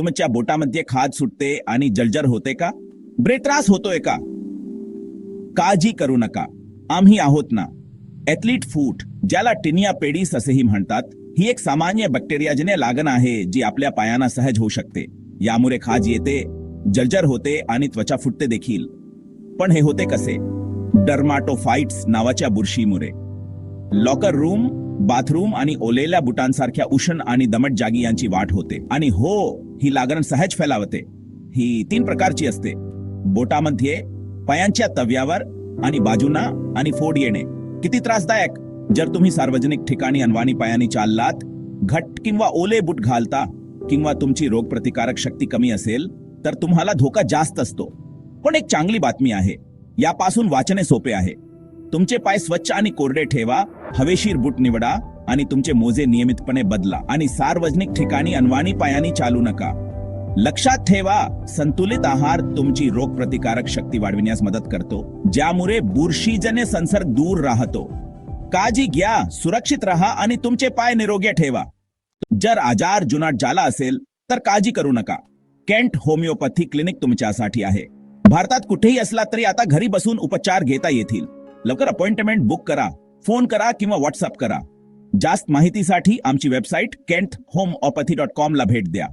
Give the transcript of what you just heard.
तुमच्या बोटामध्ये खाज सुटते आणि जलजर होते का? ब्रेत्रास होतोय का? काळजी करू नका. आम्ही आहोत ना. ऍथलीट फूट ज्याला टिनिया पेडीस असेही म्हणतात ही एक सामान्य बॅक्टेरियाजन्य लागण आहे जी आपल्या पायांना सहज होऊ शकते. यामुळे खाज येते जलजर होते आणि त्वचा फुटते देखील. पण हे होते कसे? डर्माटोफाइट्स नावाच्या बुरशीमुळे. लॉकर रूम बाथरूम आणि ओलेल्या बुटांसारख्या उष्ण आणि दमट जागी यांची वाट होते. आणि हो ही लागण सहज फैलावते. ही तीन प्रकारची असते. बोटामध्ये पायांच्या तव्यावर आणि बाजूना आणि फोड येणे. किती त्रासदायक! जर तुम्ही सार्वजनिक ठिकाणी अनवाणी पायाने चाललात घट किंवा ओले बूट घालता किंवा तुमची रोगप्रतिकारक शक्ती कमी असेल तर तुम्हाला धोका जास्त असतो. पण एक चांगली बातमी आहे. यापासून वाचणे सोपे आहे. तुमचे पाय स्वच्छ आणि कोरडे ठेवा हवेशीर बूट निवडा आणि तुमचे मोजे नियमितपणे बदला आणि सार्वजनिक ठिकाणी अनवाणी पायाने चालू नका. लक्षात ठेवा संतुलित आहार तुमची रोगप्रतिकारक शक्ती वाढविण्यास मदत करतो ज्यामुळे बुरशीजन्य संसर्ग दूर राहतो. काळजी घ्या सुरक्षित राहा आणि तुमचे पाय निरोगी ठेवा. जर आजार जुनाट झाला असेल तर काळजी करू नका. केंट होमिओपॅथी क्लिनिक तुमच्यासाठी आहे. भारतात कुठेही असला तरी आता घरी बसून उपचार घेता येतील. लवकर अपॉइंटमेंट बुक करा. फोन करा किंवा व्हॉट्सअप करा. जास्त माहितीसाठी आमची website Kent homeopathy dot com ला भेट द्या.